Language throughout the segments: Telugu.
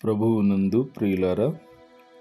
ప్రభువు నందు ప్రియులారా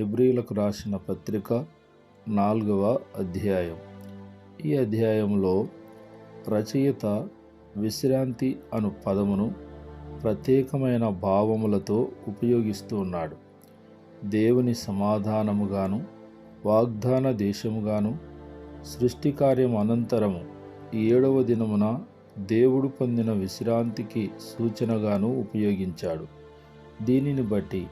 హెబ్రిలకు రాసిన పత్రిక నాలుగవ అధ్యాయం. ఈ అధ్యాయంలో రచయిత విశ్రాంతి అను పదమును ప్రత్యేకమైన భావములతో ఉపయోగిస్తూ ఉన్నాడు. దేవుని సమాధానముగాను వాగ్దాన దేశముగాను సృష్టి కార్యం అనంతరము ఏడవ దినమున దేవుడు పొందిన విశ్రాంతికి సూచనగాను ఉపయోగించాడు. దీనిని బట్టి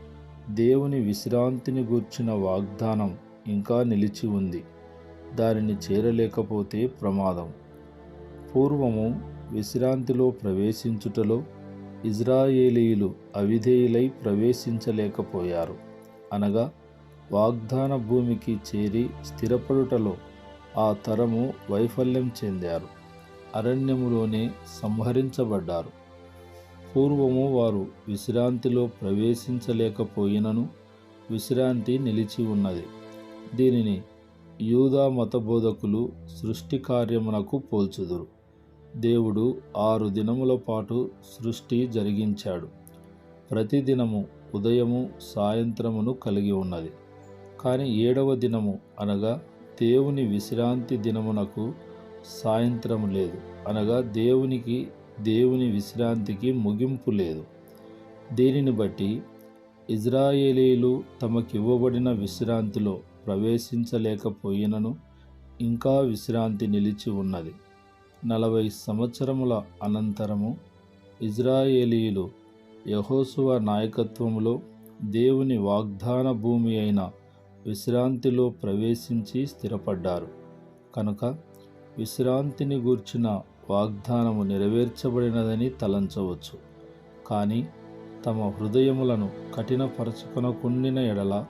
దేవుని విశ్రాంతిని గూర్చిన వాగ్దానం ఇంకా నిలిచి ఉంది. దానిని చేరలేకపోతే ప్రమాదం. పూర్వము విశ్రాంతిలో ప్రవేశించుటలో ఇజ్రాయేలీయులు అవిధేయులై ప్రవేశించలేకపోయారు. అనగా వాగ్దాన భూమికి చేరి స్థిరపడుటలో ఆ తరము వైఫల్యం చెందారు. అరణ్యములోనే సంహరించబడ్డారు. పూర్వము వారు విశ్రాంతిలో ప్రవేశించలేకపోయినను విశ్రాంతి నిలిచి ఉన్నది. దీనిని యూదా మతబోధకులు సృష్టి కార్యమునకు పోల్చుదురు. దేవుడు ఆరు దినముల పాటు సృష్టి జరిగించాడు. ప్రతిదినము ఉదయము సాయంత్రమును కలిగి ఉన్నది. కానీ ఏడవ దినము అనగా దేవుని విశ్రాంతి దినమునకు సాయంత్రం లేదు. అనగా దేవునికి దేవుని విశ్రాంతికి ముగింపు లేదు. దీనిని బట్టి ఇజ్రాయేలీలు తమకివ్వబడిన విశ్రాంతిలో ప్రవేశించలేకపోయినను ఇంకా విశ్రాంతి నిలిచి ఉన్నది. నలభై సంవత్సరముల అనంతరము ఇజ్రాయేలీలు యహోసువ నాయకత్వంలో దేవుని వాగ్దాన భూమి అయిన విశ్రాంతిలో ప్రవేశించి స్థిరపడ్డారు. కనుక విశ్రాంతిని గూర్చిన వాగ్దానము నెరవేర్చబడినదని తలంచవచ్చు. కానీ తమ హృదయములను కఠినపరచుకొనకుండిన ఎడల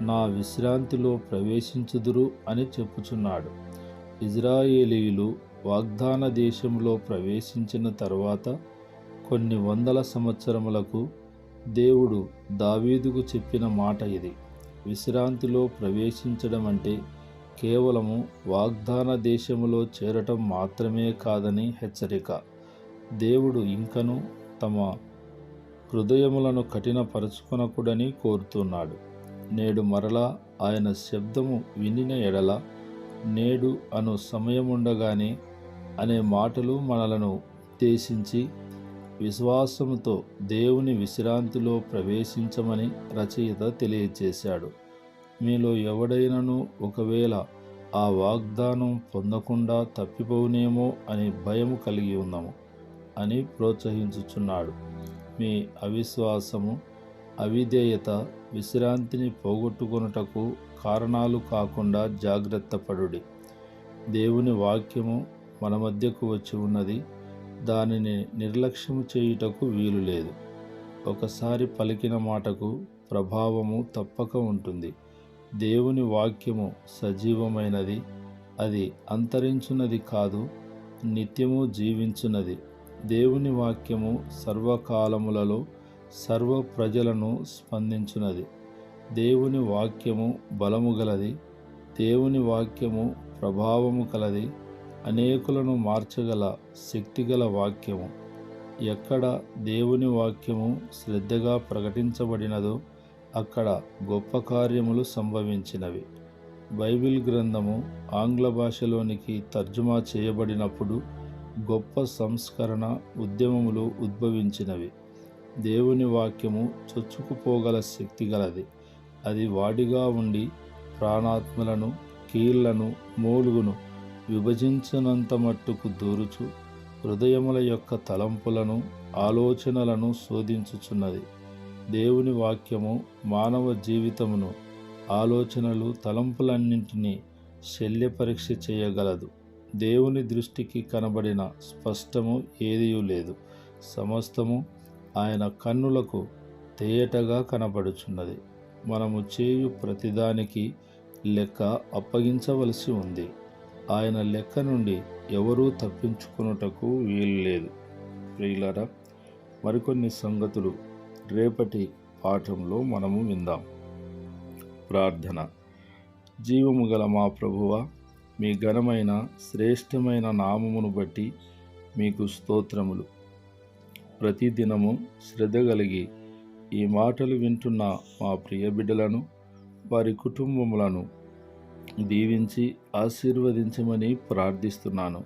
నా విశ్రాంతిలో ప్రవేశించుదురు అని చెప్పుచున్నాడు. ఇజ్రాయేలీయులు వాగ్దాన దేశంలో ప్రవేశించిన తర్వాత కొన్ని వందల సంవత్సరములకు దేవుడు దావీదుకు చెప్పిన మాట ఇది. విశ్రాంతిలో ప్రవేశించడం అంటే కేవలము వాగ్దాన దేశములో చేరటం మాత్రమే కాదని హెచ్చరిక. దేవుడు ఇంకను తమ హృదయములను కఠినపరచుకొనకూడని కోరుతున్నాడు. నేడు మరలా ఆయన శబ్దము వినిన ఎడల నేడు అను సమయముండగానే అనే మాటలు మనలను ఉద్దేశించి విశ్వాసముతో దేవుని విశ్రాంతిలో ప్రవేశించమని రచయిత తెలియచేశాడు. మీలో ఎవడైనను ఒకవేళ ఆ వాగ్దానం పొందకుండా తప్పిపోవునేమో అని భయము కలిగి ఉన్నాము అని ప్రోత్సహించుచున్నాడు. మీ అవిశ్వాసము అవిధేయత విశ్రాంతిని పోగొట్టుకొనుటకు కారణాలు కాకుండా జాగ్రత్త పడుడి. దేవుని వాక్యము మన మధ్యకు వచ్చి ఉన్నది దానిని నిర్లక్ష్యము చేయుటకు వీలు లేదు. ఒకసారి పలికిన మాటకు ప్రభావము తప్పక ఉంటుంది. దేవుని వాక్యము సజీవమైనది అది అంతరించున్నది కాదు నిత్యము జీవించున్నది. దేవుని వాక్యము సర్వకాలములలో సర్వ ప్రజలను స్పందించున్నది. దేవుని వాక్యము బలము గలది దేవుని వాక్యము ప్రభావము కలది అనేకులను మార్చగల శక్తిగల వాక్యము. ఎక్కడ దేవుని వాక్యము శ్రద్ధగా ప్రకటించబడినదో అక్కడ గొప్ప కార్యములు సంభవించినవి. బైబిల్ గ్రంథము ఆంగ్ల భాషలోనికి తర్జుమా చేయబడినప్పుడు గొప్ప సంస్కరణ ఉద్యమములు ఉద్భవించినవి. దేవుని వాక్యము చొచ్చుకుపోగల శక్తి గలది. అది వాడిగా ఉండి ప్రాణాత్మలను కీళ్ళను మూలుగును విభజించినంత మట్టుకు దూరుచు హృదయముల యొక్క తలంపులను ఆలోచనలను శోధించుచున్నది. దేవుని వాక్యము మానవ జీవితమును ఆలోచనలు తలంపులన్నింటినీ శల్య పరీక్ష చేయగలదు. దేవుని దృష్టికి కనబడిన స్పష్టము ఏదియూ లేదు. సమస్తము ఆయన కన్నులకు తేయటగా కనబడుచున్నది. మనము చేయు ప్రతిదానికి లెక్క అప్పగించవలసి ఉంది. ఆయన లెక్క నుండి ఎవరూ తప్పించుకున్నటకు వీలు లేదు. ప్రియులరా మరికొన్ని సంగతులు రేపటి పాఠంలో మనము విందాం. ప్రార్థన. జీవము గల మా ప్రభువ మీ ఘనమైన శ్రేష్టమైన నామమును బట్టి మీకు స్తోత్రములు. ప్రతిదినము శ్రద్ధ కలిగి ఈ మాటలు వింటున్న మా ప్రియ బిడ్డలను వారి కుటుంబములను దీవించి ఆశీర్వదించమని ప్రార్థిస్తున్నాను.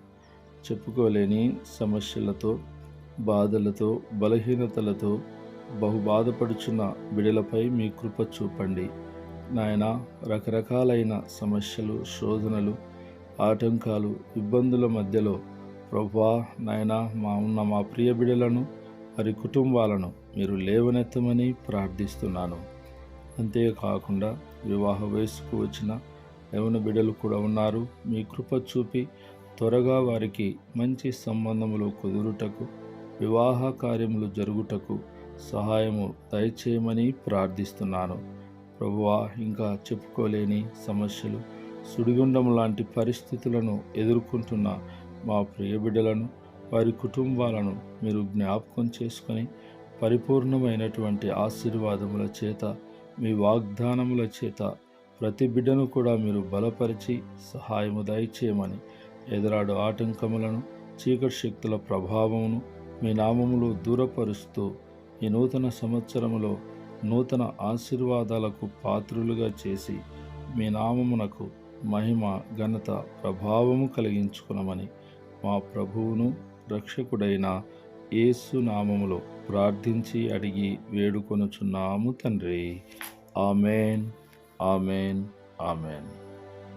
చెప్పుకోలేని సమస్యలతో బాధలతో బలహీనతలతో బహు బాధపడుచున్న బిడలపై మీ కృప చూపండి. నాయన రకరకాలైన సమస్యలు శోధనలు ఆటంకాలు ఇబ్బందుల మధ్యలో ప్రభా నాయన మా ఉన్న మా ప్రియ బిడలను వారి కుటుంబాలను మీరు లేవనెత్తమని ప్రార్థిస్తున్నాను. అంతేకాకుండా వివాహ వయసుకు వచ్చిన యవన బిడ్డలు కూడా ఉన్నారు. మీ కృప చూపి త్వరగా వారికి మంచి సంబంధములు కుదురుటకు వివాహ కార్యములు జరుగుటకు సహాయము దయచేయమని ప్రార్థిస్తున్నాను. ప్రభువా ఇంకా చెప్పుకోలేని సమస్యలు సుడిగుండం లాంటి పరిస్థితులను ఎదుర్కొంటున్న మా ప్రియ బిడ్డలను వారి కుటుంబాలను మీరు జ్ఞాపకం చేసుకొని పరిపూర్ణమైనటువంటి ఆశీర్వాదముల చేత మీ వాగ్దానముల చేత ప్రతి బిడ్డను కూడా మీరు బలపరిచి సహాయము దయచేయమని ఎదురాడు ఆటంకములను చీకటి శక్తుల ప్రభావమును మీ నామములో దూరపరుస్తూ ఈ నూతన సంవత్సరములో నూతన ఆశీర్వాదాలకు పాత్రులుగా చేసి మీ నామమునకు మహిమ ఘనత ప్రభావము కలిగించుకునమని మా ప్రభువును రక్షకుడైన యేసు నామములో ప్రార్థించి అడిగి వేడుకొనుచున్నాము తండ్రి. ఆమెన్. ఆమెన్. ఆమెన్.